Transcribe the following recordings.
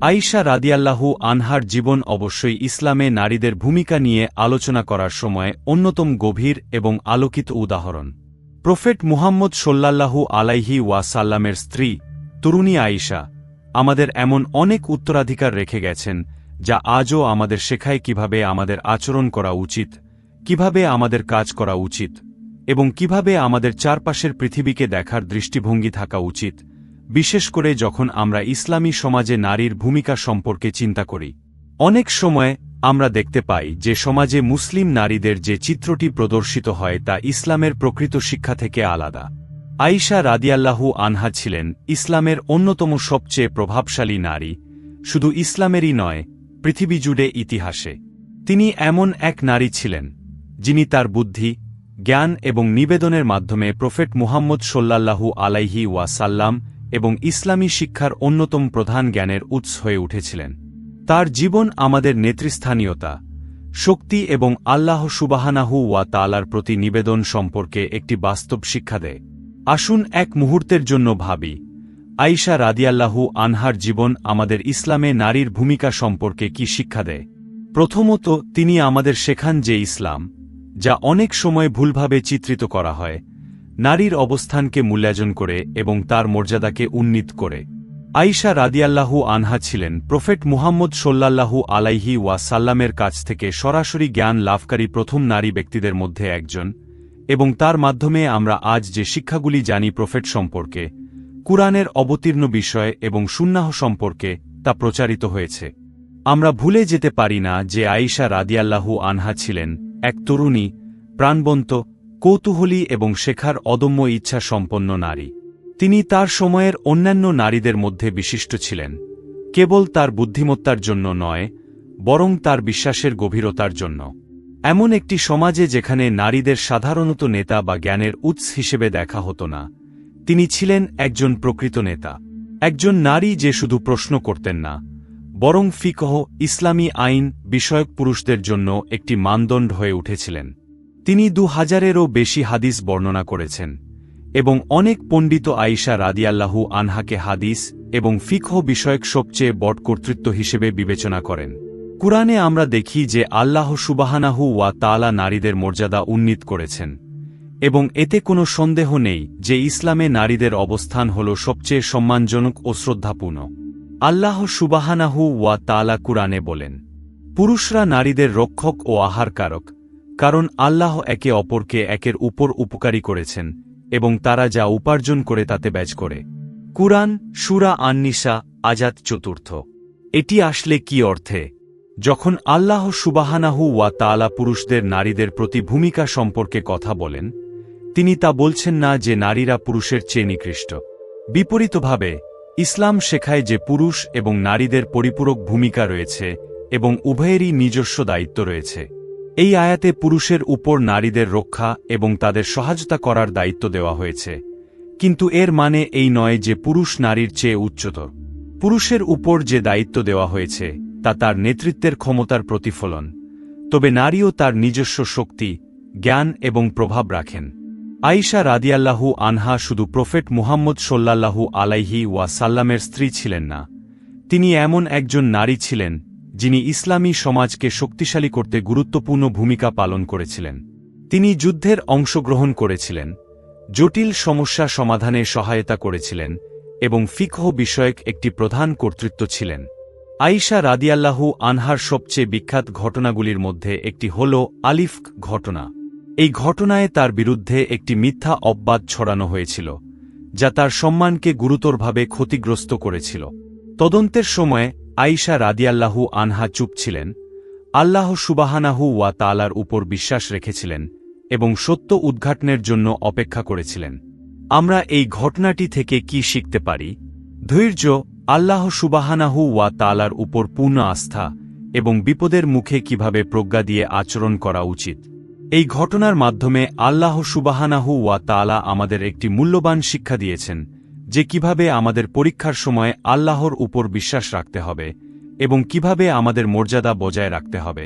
আইসা রাদিয়াল্লাহু আনহার জীবন অবশ্যই ইসলামে নারীদের ভূমিকা নিয়ে আলোচনা করার সময় অন্যতম গভীর এবং আলোকিত উদাহরণ। প্রফেট মুহাম্মদ সোল্লাল্লাহু আলাইহি ওয়াসাল্লামের স্ত্রী, তরুণী আয়েশা, আমাদের এমন অনেক উত্তরাধিকার রেখে গেছেন, যা আজও আমাদের শেখায় কীভাবে আমাদের আচরণ করা উচিত, কীভাবে আমাদের কাজ করা উচিত, এবং কীভাবে আমাদের চারপাশের পৃথিবীকে দেখার দৃষ্টিভঙ্গি থাকা উচিত। বিশেষ করে যখন আমরা ইসলামী সমাজে নারীর ভূমিকা সম্পর্কে চিন্তা করি। অনেক সময় আমরা দেখতে পাই যে সমাজে মুসলিম নারীদের যে চিত্রটি প্রদর্শিত হয় তা ইসলামের প্রকৃত শিক্ষা থেকে আলাদা। আইসা রাদিয়াল্লাহু আনহা ছিলেন ইসলামের অন্যতম সবচেয়ে প্রভাবশালী নারী। শুধু ইসলামেরই নয়, পৃথিবী জুড়ে ইতিহাসে। তিনি এমন এক নারী ছিলেন, যিনি তার বুদ্ধি, জ্ঞান এবং নিবেদনের মাধ্যমে প্রফেট মুহাম্মদ সোল্লাল্লাহু আলাইহি ওয়াসাল্লাম এবং ইসলামী শিক্ষার অন্যতম প্রধান জ্ঞানের উৎস হয়ে উঠেছিলেন। তার জীবন আমাদের নেতৃস্থানীয়তা, শক্তি এবং আল্লাহ সুবাহানাহু ওয়া তালার প্রতি নিবেদন সম্পর্কে একটি বাস্তব শিক্ষা দেয়। আসুন এক মুহূর্তের জন্য ভাবি আইসা রাদিয়াল্লাহু আনহার জীবন আমাদের ইসলামে নারীর ভূমিকা সম্পর্কে কি শিক্ষা দেয়? প্রথমত, তিনি আমাদের শেখান যে ইসলাম, যা অনেক সময় ভুলভাবে চিত্রিত করা হয় নারীর অবস্থানকে মূল্যায়ন করে এবং তার মর্যাদাকে উন্নীত করে। আইসা রাদিয়াল্লাহু আনহা ছিলেন প্রফেট মুহাম্মদ সোল্লাল্লাহু আলাইহি ওয়াসাল্লামের কাছ থেকে সরাসরি জ্ঞান লাভকারী প্রথম নারী ব্যক্তিদের মধ্যে একজন এবং তার মাধ্যমে আমরা আজ যে শিক্ষাগুলি জানি প্রফেট সম্পর্কে, কুরআনের অবতীর্ণ বিষয় এবং সুন্নাহ সম্পর্কে, তা প্রচারিত হয়েছে। আমরা ভুলে যেতে পারি না যে আইসা রাদিয়াল্লাহু আনহা ছিলেন এক তরুণী, প্রাণবন্ত কৌতূহলী এবং শেখার অদম্য ইচ্ছা সম্পন্ন নারী। তিনি তার সময়ের অন্যান্য নারীদের মধ্যে বিশিষ্ট ছিলেন। কেবল তার বুদ্ধিমত্তার জন্য নয়, বরং তার বিশ্বাসের গভীরতার জন্য। এমন একটি সমাজে যেখানে নারীদের সাধারণত নেতা বা জ্ঞানের উৎস হিসেবে দেখা হতো না, তিনি ছিলেন একজন প্রকৃত নেতা। একজন নারী যে শুধু প্রশ্ন করতেন না, বরং ফিকহ, ইসলামী আইন, বিষয়ক পুরুষদের জন্য একটি মানদণ্ড হয়ে উঠেছিলেন। তিনি দু হাজারেরও বেশি হাদিস বর্ণনা করেছেন, এবং অনেক পণ্ডিত আইসা রাদিয়াল্লাহু আনহাকে হাদিস এবং ফিকহ বিষয়ক সবচেয়ে বট কর্তৃত্ব হিসেবে বিবেচনা করেন। কুরআনে আমরা দেখি যে আল্লাহ সুবাহানাহু ওয়া তালা নারীদের মর্যাদা উন্নীত করেছেন, এবং এতে কোনো সন্দেহ নেই যে ইসলামে নারীদের অবস্থান হল সবচেয়ে সম্মানজনক ও শ্রদ্ধাপূর্ণ। আল্লাহ সুবাহানাহু ওয়া তালা কুরআনে বলেন, পুরুষরা নারীদের রক্ষক ও আহারকারক কারণ আল্লাহ একে অপরকে একের উপর উপকারী করেছেন, এবং তারা যা উপার্জন করে তাতে ব্যাজ করে। কুরআন, সুরা আন্নিসা আজাদ চতুর্থ। এটি আসলে কি অর্থে? যখন আল্লাহ সুবাহানাহু ওয়া তালা পুরুষদের নারীদের প্রতি ভূমিকা সম্পর্কে কথা বলেন, তিনি তা বলছেন না যে নারীরা পুরুষের চেয়ে নিকৃষ্ট। বিপরীতভাবে, ইসলাম শেখায় যে পুরুষ এবং নারীদের পরিপূরক ভূমিকা রয়েছে এবং উভয়েরই নিজস্ব দায়িত্ব রয়েছে। এই আয়াতে পুরুষের উপর নারীদের রক্ষা এবং তাদের সহায়তা করার দায়িত্ব দেওয়া হয়েছে। কিন্তু এর মানে এই নয় যে পুরুষ নারীর চেয়ে উচ্চতর। পুরুষের উপর যে দায়িত্ব দেওয়া হয়েছে, তা তার নেতৃত্বের ক্ষমতার প্রতিফলন। তবে নারীও তার নিজস্ব শক্তি, জ্ঞান এবং প্রভাব রাখেন। আইসা রাদিয়াল্লাহু আনহা শুধু প্রফেট মুহাম্মদ সোল্লাল্লাহু আলাইহি ওয়া সাল্লামের স্ত্রী ছিলেন না। তিনি এমন একজন নারী ছিলেন যিনি ইসলামী সমাজকে শক্তিশালী করতে গুরুত্বপূর্ণ ভূমিকা পালন করেছিলেন। তিনি যুদ্ধের অংশগ্রহণ করেছিলেন, জটিল সমস্যা সমাধানে সহায়তা করেছিলেন এবং ফিকহ বিষয়ক একটি প্রধান কর্তৃত্ব ছিলেন। আইসা রাদিয়াল্লাহু আনহার সবচেয়ে বিখ্যাত ঘটনাগুলির মধ্যে একটি হল আলিফ ঘটনা। এই ঘটনায় তার বিরুদ্ধে একটি মিথ্যা অব্বাদ ছড়ানো হয়েছিল, যা তার সম্মানকে গুরুতরভাবে ক্ষতিগ্রস্ত করেছিল। তদন্তের সময় আইসা রাদিয়াল্লাহু আনহা চুপ ছিলেন, আল্লাহ সুবাহানাহু ওয়া তালার উপর বিশ্বাস রেখেছিলেন এবং সত্য উদ্ঘাটনের জন্য অপেক্ষা করেছিলেন। আমরা এই ঘটনাটি থেকে কি শিখতে পারি? ধৈর্য, আল্লাহ সুবাহানাহু ওয়া তালার উপর পূর্ণ আস্থা এবং বিপদের মুখে কীভাবে প্রজ্ঞা দিয়ে আচরণ করা উচিত। এই ঘটনার মাধ্যমে আল্লাহ সুবাহানাহু ওয়া তালা আমাদের একটি মূল্যবান শিক্ষা দিয়েছেন যে কীভাবে আমাদের পরীক্ষার সময় আল্লাহর উপর বিশ্বাস রাখতে হবে এবং কীভাবে আমাদের মর্যাদা বজায় রাখতে হবে।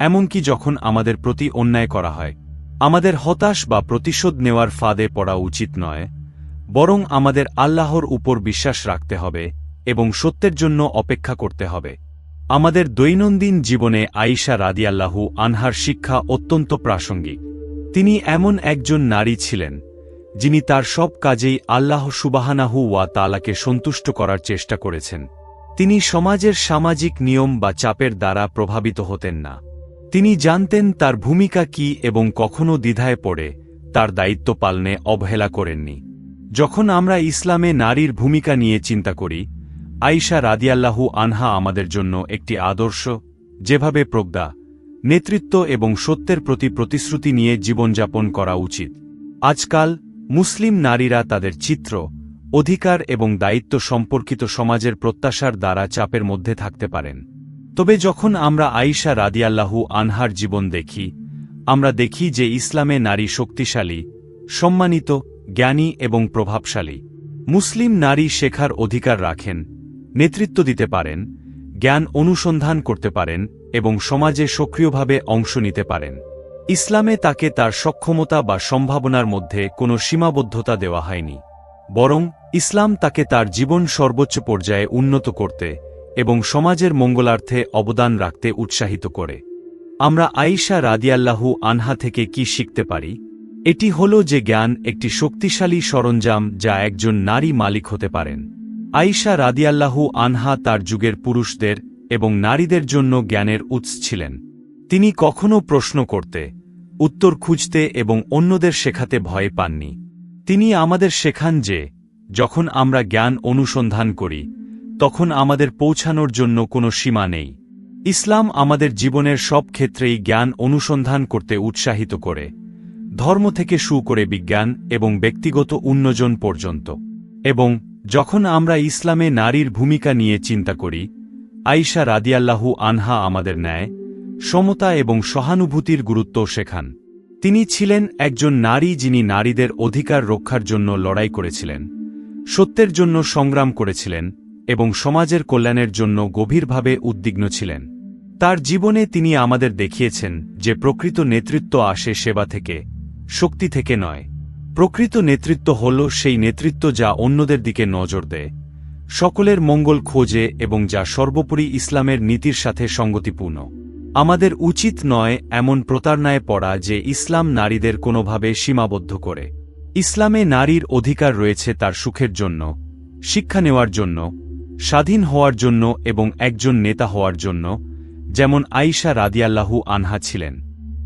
এমনকি যখন আমাদের প্রতি অন্যায় করা হয়, আমাদের হতাশ বা প্রতিশোধ নেওয়ার ফাঁদে পড়া উচিত নয়, বরং আমাদের আল্লাহর উপর বিশ্বাস রাখতে হবে এবং সত্যের জন্য অপেক্ষা করতে হবে। আমাদের দৈনন্দিন জীবনে আইসা রাদিয়াল্লাহু আনহার শিক্ষা অত্যন্ত প্রাসঙ্গিক। তিনি এমন একজন নারী ছিলেন যিনি তার সব কাজেই আল্লাহ সুবাহানাহু ওয়া তালাকে সন্তুষ্ট করার চেষ্টা করেছেন। তিনি সমাজের সামাজিক নিয়ম বা চাপের দ্বারা প্রভাবিত হতেন না। তিনি জানতেন তার ভূমিকা কি এবং কখনও দ্বিধায় পড়ে, তার দায়িত্ব পালনে অবহেলা করেননি। যখন আমরা ইসলামে নারীর ভূমিকা নিয়ে চিন্তা করি আইসা রাদিয়াল্লাহু আনহা আমাদের জন্য একটি আদর্শ, যেভাবে প্রজ্ঞা, নেতৃত্ব এবং সত্যের প্রতি প্রতিশ্রুতি নিয়ে জীবনযাপন করা উচিত। আজকাল মুসলিম নারীরা তাদের চিত্র, অধিকার এবং দায়িত্ব সম্পর্কিত সমাজের প্রত্যাশার দ্বারা চাপের মধ্যে থাকতে পারেন। তবে যখন আমরা আইসা রাদিয়াল্লাহু আনহার জীবন দেখি, আমরা দেখি যে ইসলামে নারী শক্তিশালী, সম্মানিত, জ্ঞানী এবং প্রভাবশালী। মুসলিম নারী শেখার অধিকার রাখেন, নেতৃত্ব দিতে পারেন, জ্ঞান অনুসন্ধান করতে পারেন এবং সমাজে সক্রিয়ভাবে অংশ নিতে পারেন। ইসলামে তাকে তার সক্ষমতা বা সম্ভাবনার মধ্যে কোনো সীমাবদ্ধতা দেওয়া হয়নি, বরং ইসলাম তাকে তার জীবন সর্বোচ্চ পর্যায়ে উন্নত করতে এবং সমাজের মঙ্গলার্থে অবদান রাখতে উৎসাহিত করে। আমরা আইসা রাদিয়াল্লাহু আনহা থেকে কি শিখতে পারি? এটি হল যে জ্ঞান একটি শক্তিশালী সরঞ্জাম যা একজন নারী মালিক হতে পারেন। আইসা রাদিয়াল্লাহু আনহা তার যুগের পুরুষদের এবং নারীদের জন্য জ্ঞানের উৎস ছিলেন। তিনি কখনও প্রশ্ন করতে, উত্তর খুঁজতে এবং অন্যদের শেখাতে ভয় পাননি। তিনি আমাদের শেখান যে, যখন আমরা জ্ঞান অনুসন্ধান করি, তখন আমাদের পৌঁছানোর জন্য কোনো সীমা নেই। ইসলাম আমাদের জীবনের সব ক্ষেত্রেই জ্ঞান অনুসন্ধান করতে উৎসাহিত করে, ধর্ম থেকে শু করে বিজ্ঞান এবং ব্যক্তিগত উন্নজন পর্যন্ত। এবং যখন আমরা ইসলামে নারীর ভূমিকা নিয়ে চিন্তা করি আইসা রাদিয়াল্লাহু আনহা আমাদের ন্যায় সমতা এবং সহানুভূতির গুরুত্ব শেখান। তিনি ছিলেন একজন নারী যিনি নারীদের অধিকার রক্ষার জন্য লড়াই করেছিলেন, সত্যের জন্য সংগ্রাম করেছিলেন এবং সমাজের কল্যাণের জন্য গভীরভাবে উদ্বিগ্ন ছিলেন। তার জীবনে তিনি আমাদের দেখিয়েছেন যে প্রকৃত নেতৃত্ব আসে সেবা থেকে, শক্তি থেকে নয়। প্রকৃত নেতৃত্ব হল সেই নেতৃত্ব যা অন্যদের দিকে নজর দেয়, সকলের মঙ্গল খোঁজে এবং যা সর্বোপরি ইসলামের নীতির সাথে সঙ্গতিপূর্ণ। আমাদের উচিত নয় এমন প্রতারণায় পড়া যে ইসলাম নারীদের কোনোভাবে সীমাবদ্ধ করে। ইসলামে নারীর অধিকার রয়েছে তার সুখের জন্য, শিক্ষা নেওয়ার জন্য, স্বাধীন হওয়ার জন্য এবং একজন নেতা হওয়ার জন্য, যেমন আইসা রাদিয়াল্লাহু আনহা ছিলেন।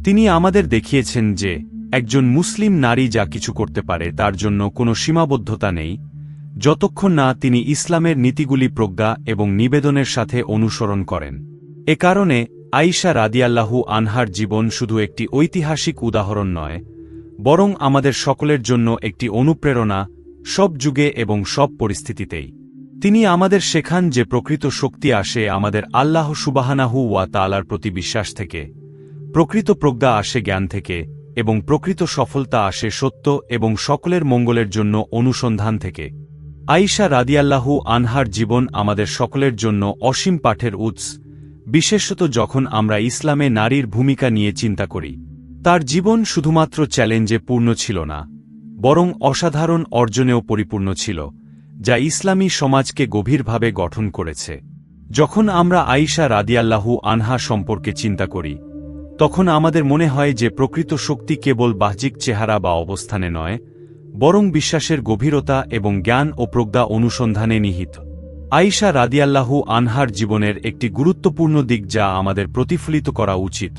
তিনি আমাদের দেখিয়েছেন যে, একজন মুসলিম নারী যা কিছু করতে পারে তার জন্য কোনো সীমাবদ্ধতা নেই, যতক্ষণ না তিনি ইসলামের নীতিগুলি প্রজ্ঞা এবং নিবেদনের সাথে অনুসরণ করেন। এ কারণে আইসা রাদিয়াল্লাহু আনহার জীবন শুধু একটি ঐতিহাসিক উদাহরণ নয়, বরং আমাদের সকলের জন্য একটি অনুপ্রেরণা সব যুগে এবং সব পরিস্থিতিতেই। তিনি আমাদের শেখান যে প্রকৃত শক্তি আসে আমাদের আল্লাহ সুবাহানাহু ওয়া তালার প্রতি বিশ্বাস থেকে, প্রকৃত প্রজ্ঞা আসে জ্ঞান থেকে, এবং প্রকৃত সফলতা আসে সত্য এবং সকলের মঙ্গলের জন্য অনুসন্ধান থেকে। আইসা রাদিয়াল্লাহু আনহার জীবন আমাদের সকলের জন্য অসীম পাঠের উৎস বিশেষত যখন আমরা ইসলামে নারীর ভূমিকা নিয়ে চিন্তা করি, তার জীবন শুধুমাত্র চ্যালেঞ্জে পূর্ণ ছিল না, বরং অসাধারণ অর্জনেও পরিপূর্ণ ছিল, যা ইসলামী সমাজকে গভীরভাবে গঠন করেছে। যখন আমরা আইসা রাদিয়াল্লাহু আনহা সম্পর্কে চিন্তা করি, তখন আমাদের মনে হয় যে প্রকৃত শক্তি কেবল বাহ্যিক চেহারা বা অবস্থানে নয়, বরং বিশ্বাসের গভীরতা এবং জ্ঞান ও প্রজ্ঞা অনুসন্ধানে নিহিত। আইসা রাদিয়াল্লাহু আনহার জীবনের একটি গুরুত্বপূর্ণ দিক যা আমাদের প্রতিফলিত করা উচিত,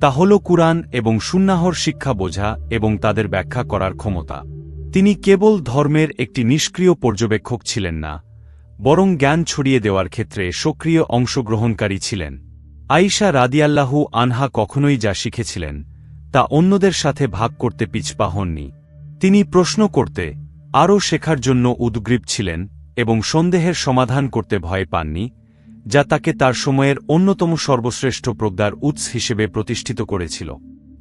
তা হল কুরআন এবং সুন্নাহর শিক্ষা বোঝা এবং তাদের ব্যাখ্যা করার ক্ষমতা। তিনি কেবল ধর্মের একটি নিষ্ক্রিয় পর্যবেক্ষক ছিলেন না, বরং জ্ঞান ছড়িয়ে দেওয়ার ক্ষেত্রে সক্রিয় অংশগ্রহণকারী ছিলেন। আইসা রাদিয়াল্লাহু আনহা কখনোই যা শিখেছিলেন, তা অন্যদের সাথে ভাগ করতে পিছপা হননি। তিনি প্রশ্ন করতে, আরও শেখার জন্য উদ্গ্রীব ছিলেন এবং সন্দেহের সমাধান করতে ভয় পাননি, যা তাকে তার সময়ের অন্যতম সর্বশ্রেষ্ঠ প্রজ্ঞার উৎস হিসেবে প্রতিষ্ঠিত করেছিল।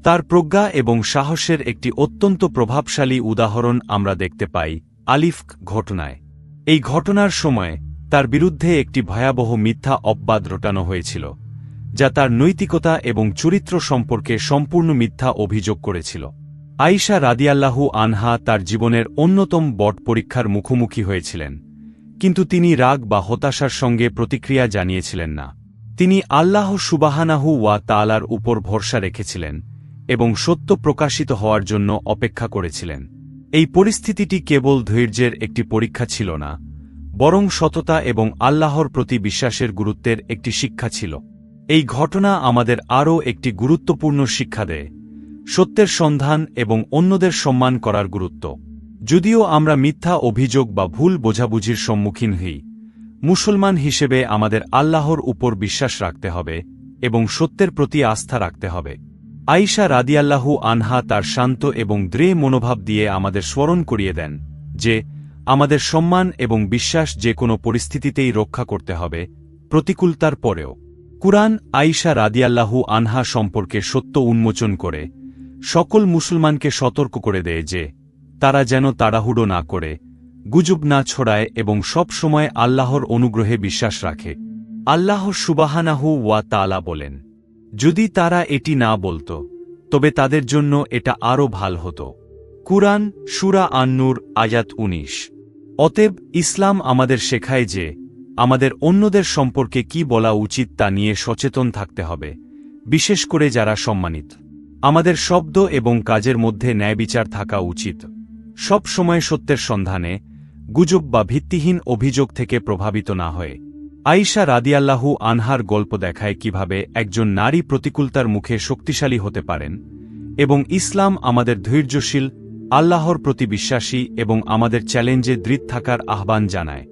তার প্রজ্ঞা এবং সাহসের একটি অত্যন্ত প্রভাবশালী উদাহরণ আমরা দেখতে পাই আলিফ ঘটনায়। এই ঘটনার সময় তার বিরুদ্ধে একটি ভয়াবহ মিথ্যা অব্বাদ রটানো হয়েছিল, যা তার নৈতিকতা এবং চরিত্র সম্পর্কে সম্পূর্ণ মিথ্যা অভিযোগ করেছিল। আইসা রাদিয়াল্লাহু আনহা তার জীবনের অন্যতম বট পরীক্ষার মুখোমুখি হয়েছিলেন। কিন্তু তিনি রাগ বা হতাশার সঙ্গে প্রতিক্রিয়া জানিয়েছিলেন না। তিনি আল্লাহ সুবাহানাহু ওয়া তালার উপর ভরসা রেখেছিলেন এবং সত্য প্রকাশিত হওয়ার জন্য অপেক্ষা করেছিলেন। এই পরিস্থিতিটি কেবল ধৈর্যের একটি পরীক্ষা ছিল না, বরং সততা এবং আল্লাহর প্রতি বিশ্বাসের গুরুত্বের একটি শিক্ষা ছিল। এই ঘটনা আমাদের আরও একটি গুরুত্বপূর্ণ শিক্ষা দেয়, সত্যের সন্ধান এবং অন্যদের সম্মান করার গুরুত্ব। যদিও আমরা মিথ্যা অভিযোগ বা ভুল বোঝাবুঝির সম্মুখীন হই, মুসলমান হিসেবে আমাদের আল্লাহর উপর বিশ্বাস রাখতে হবে এবং সত্যের প্রতি আস্থা রাখতে হবে। আইসা রাদিয়াল্লাহু আনহা তার শান্ত এবং দৃঢ় মনোভাব দিয়ে আমাদের স্মরণ করিয়ে দেন যে, আমাদের সম্মান এবং বিশ্বাস যে কোনো পরিস্থিতিতেই রক্ষা করতে হবে প্রতিকূলতার পরেও। কুরআন আইসা রাদিয়াল্লাহু আনহা সম্পর্কে সত্য উন্মোচন করে সকল মুসলমানকে সতর্ক করে দেয় যে তারা যেন তাড়াহুড়ো না করে, গুজব না ছড়ায় এবং সব সময় আল্লাহর অনুগ্রহে বিশ্বাস রাখে। আল্লাহ সুবাহানাহু ওয়া তালা বলেন, যদি তারা এটি না বলত, তবে তাদের জন্য এটা আরও ভালো হতো। কুরআন, সুরা আন্নুর, আয়াত উনিশ। অতএব ইসলাম আমাদের শেখায় যে, আমাদের অন্যদের সম্পর্কে কি বলা উচিত তা নিয়ে সচেতন থাকতে হবে, বিশেষ করে যারা সম্মানিত। আমাদের শব্দ এবং কাজের মধ্যে ন্যায়বিচার থাকা উচিত। সব সময় সত্যের সন্ধানে, গুজব বা ভিত্তিহীন অভিযোগ থেকে প্রভাবিত না হয়ে। আইসা রাদিয়াল্লাহু আনহার গল্প দেখায় কীভাবে একজন নারী প্রতিকূলতার মুখে শক্তিশালী হতে পারেন এবং ইসলাম আমাদের ধৈর্যশীল, আল্লাহর প্রতি বিশ্বাসী এবং আমাদের চ্যালেঞ্জে দৃঢ় থাকার আহ্বান জানায়।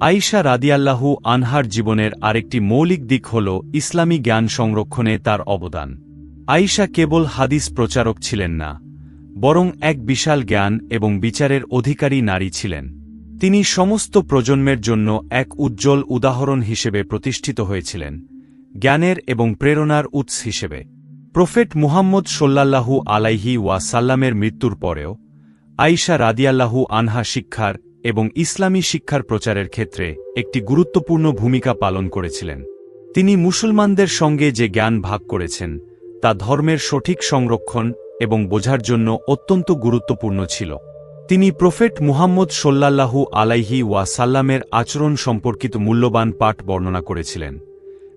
আইসা রাদিয়াল্লাহু আনহার জীবনের আরেকটি মৌলিক দিক হল ইসলামী জ্ঞান সংরক্ষণে তার অবদান। আইসা কেবল হাদিস প্রচারক ছিলেন না বরং এক বিশাল জ্ঞান এবং বিচারের অধিকারী নারী ছিলেন। তিনি সমস্ত প্রজন্মের জন্য এক উজ্জ্বল উদাহরণ হিসেবে প্রতিষ্ঠিত হয়েছিলেন, জ্ঞানের এবং প্রেরণার উৎস হিসেবে। প্রফেট মুহাম্মদ সোল্লাল্লাহু আলাইহি ওয়া সাল্লামের মৃত্যুর পরেও আইসা রাদিয়াল্লাহু আনহা শিক্ষার এবং ইসলামী শিক্ষার প্রচারের ক্ষেত্রে একটি গুরুত্বপূর্ণ ভূমিকা পালন করেছিলেন। তিনি মুসলমানদের সঙ্গে যে জ্ঞান ভাগ করেছেন, তা ধর্মের সঠিক সংরক্ষণ এবং বোঝার জন্য অত্যন্ত গুরুত্বপূর্ণ ছিল। তিনি প্রফেট মুহাম্মদ সোল্লাল্লাহু আলাইহি ওয়া সাল্লামের আচরণ সম্পর্কিত মূল্যবান পাঠ বর্ণনা করেছিলেন,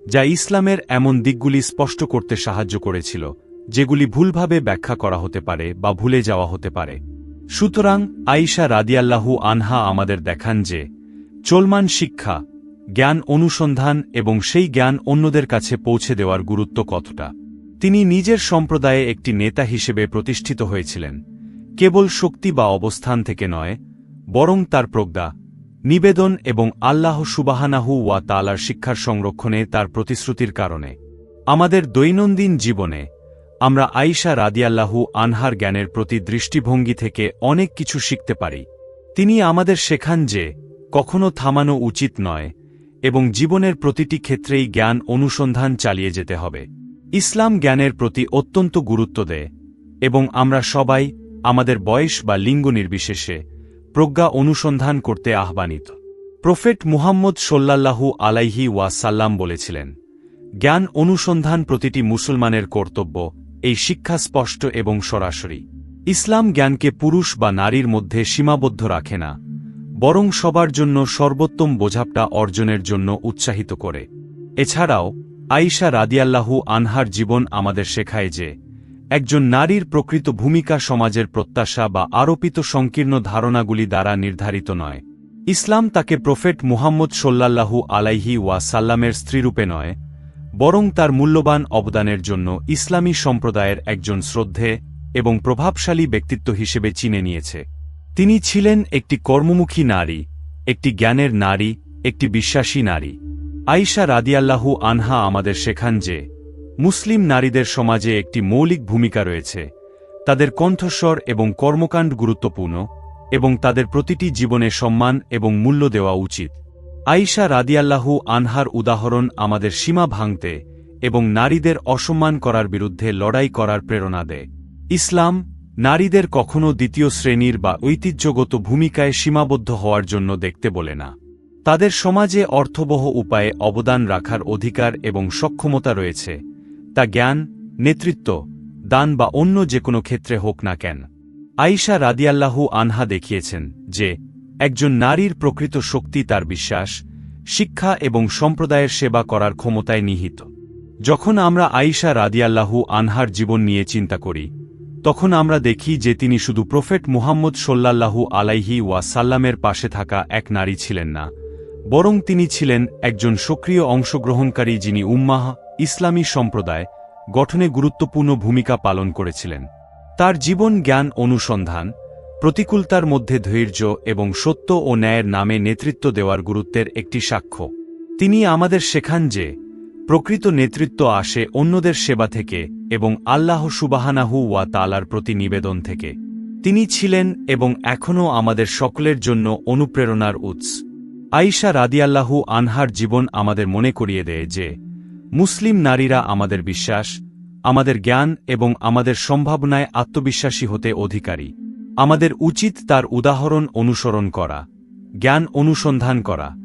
যা ইসলামের এমন দিকগুলি স্পষ্ট করতে সাহায্য করেছিল, যেগুলি ভুলভাবে ব্যাখ্যা করা হতে পারে বা ভুলে যাওয়া হতে পারে। সুতরাং আইসা রাদিয়াল্লাহু আনহা আমাদের দেখান যে, চলমান শিক্ষা, জ্ঞান অনুসন্ধান এবং সেই জ্ঞান অন্যদের কাছে পৌঁছে দেওয়ার গুরুত্ব কতটা। তিনি নিজের সম্প্রদায়ে একটি নেতা হিসেবে প্রতিষ্ঠিত হয়েছিলেন, কেবল শক্তি বা অবস্থান থেকে নয়, বরং তার প্রজ্ঞা, নিবেদন এবং আল্লাহ সুবাহানাহু ওয়া তালার শিক্ষার সংরক্ষণে তার প্রতিশ্রুতির কারণে। আমাদের দৈনন্দিন জীবনে, আমরা আইসা রাদিয়াল্লাহু আনহার জ্ঞানের প্রতি দৃষ্টিভঙ্গি থেকে অনেক কিছু শিখতে পারি। তিনি আমাদের শেখান যে, কখনো থামানো উচিত নয় এবং জীবনের প্রতিটি ক্ষেত্রেই জ্ঞান অনুসন্ধান চালিয়ে যেতে হবে। ইসলাম জ্ঞানের প্রতি অত্যন্ত গুরুত্ব দেয়, এবং আমরা সবাই আমাদের বয়স বা লিঙ্গ নির্বিশেষে প্রজ্ঞা অনুসন্ধান করতে আহ্বানিত। প্রফেট মুহাম্মদ সোল্লাল্লাহু আলাইহি ওয়াসাল্লাম বলেছিলেন, জ্ঞান অনুসন্ধান প্রতিটি মুসলমানের কর্তব্য, এই শিক্ষা স্পষ্ট এবং সরাসরি। ইসলাম জ্ঞানকে পুরুষ বা নারীর মধ্যে সীমাবদ্ধ রাখে না, বরং সবার জন্য সর্বোত্তম বোঝাপটা অর্জনের জন্য উৎসাহিত করে। এছাড়াও আইসা রাদিয়াল্লাহু আনহার জীবন আমাদের শেখায় যে, একজন নারীর প্রকৃত ভূমিকা সমাজের প্রত্যাশা বা আরোপিত সংকীর্ণ ধারণাগুলি দ্বারা নির্ধারিত নয়। ইসলাম তাকে প্রফেট মুহাম্মদ সোল্লাল্লাহু আলাইহি ওয়া সাল্লামের স্ত্রীরূপে নয়, বরং তার মূল্যবান অবদানের জন্য ইসলামী সম্প্রদায়ের একজন শ্রদ্ধে এবং প্রভাবশালী ব্যক্তিত্ব হিসেবে চিনে নিয়েছে। তিনি ছিলেন একটি কর্মমুখী নারী, একটি জ্ঞানের নারী, একটি বিশ্বাসী নারী। আইসা রাদিয়াল্লাহু আনহা আমাদের শেখান যে, মুসলিম নারীদের সমাজে একটি মৌলিক ভূমিকা রয়েছে। তাদের কণ্ঠস্বর এবং কর্মকাণ্ড গুরুত্বপূর্ণ এবং তাদের প্রতিটি জীবনে সম্মান এবং মূল্য দেওয়া উচিত। আইসা রাদিয়াল্লাহু আনহার উদাহরণ আমাদের সীমা ভাঙতে এবং নারীদের অসম্মান করার বিরুদ্ধে লড়াই করার প্রেরণা দেয়। ইসলাম, নারীদের কখনও দ্বিতীয় শ্রেণির বা ঐতিহ্যগত ভূমিকায় সীমাবদ্ধ হওয়ার জন্য দেখতে বলে না। তাদের সমাজে অর্থবহ উপায়ে অবদান রাখার অধিকার এবং সক্ষমতা রয়েছে। তা জ্ঞান, নেতৃত্ব, দান বা অন্য যে কোনো ক্ষেত্রে হোক না কেন। আইসা রাদিয়াল্লাহু আনহা দেখিয়েছেন যে, একজন নারীর প্রকৃত শক্তি তার বিশ্বাস, শিক্ষা এবং সম্প্রদায়ের সেবা করার ক্ষমতায় নিহিত। যখন আমরা আইসা রাদিয়াল্লাহু আনহার জীবন নিয়ে চিন্তা করি, তখন আমরা দেখি যে তিনি শুধু প্রফেট মুহাম্মদ সোল্লাল্লাহু আলাইহি ওয়াসাল্লামের পাশে থাকা এক নারী ছিলেন না। বরং তিনি ছিলেন একজন সক্রিয় অংশগ্রহণকারী যিনি উম্মাহ, ইসলামী সম্প্রদায় গঠনে গুরুত্বপূর্ণ ভূমিকা পালন করেছিলেন। তার জীবন জ্ঞান অনুসন্ধান, প্রতিকূলতার মধ্যে ধৈর্য এবং সত্য ও ন্যায়ের নামে নেতৃত্ব দেওয়ার গুরুত্বের একটি সাক্ষ্য। তিনি আমাদের শেখান যে, প্রকৃত নেতৃত্ব আসে অন্যদের সেবা থেকে এবং আল্লাহ সুবাহানাহু ওয়া তালার প্রতি নিবেদন থেকে। তিনি ছিলেন এবং এখনও আমাদের সকলের জন্য অনুপ্রেরণার উৎস। আইসা রাদিয়াল্লাহু আনহার জীবন আমাদের মনে করিয়ে দেয় যে, মুসলিম নারীরা আমাদের বিশ্বাস, আমাদের জ্ঞান এবং আমাদের সম্ভাবনায় আত্মবিশ্বাসী হতে অধিকারী। আমাদের উচিত তার উদাহরণ অনুসরণ করা, জ্ঞান অনুসন্ধান করা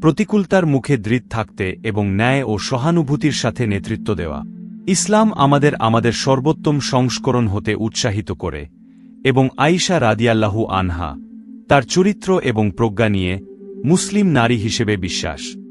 প্রতিকূলতার মুখে দৃঢ় থাকতে এবং ন্যায় ও সহানুভূতির সাথে নেতৃত্ব দেওয়া। ইসলাম আমাদের আমাদের সর্বোত্তম সংস্করণ হতে উৎসাহিত করে এবং আইসা রাদিয়াল্লাহু আনহা, তার চরিত্র এবং প্রজ্ঞা নিয়ে মুসলিম নারী হিসেবে বিশ্বাস।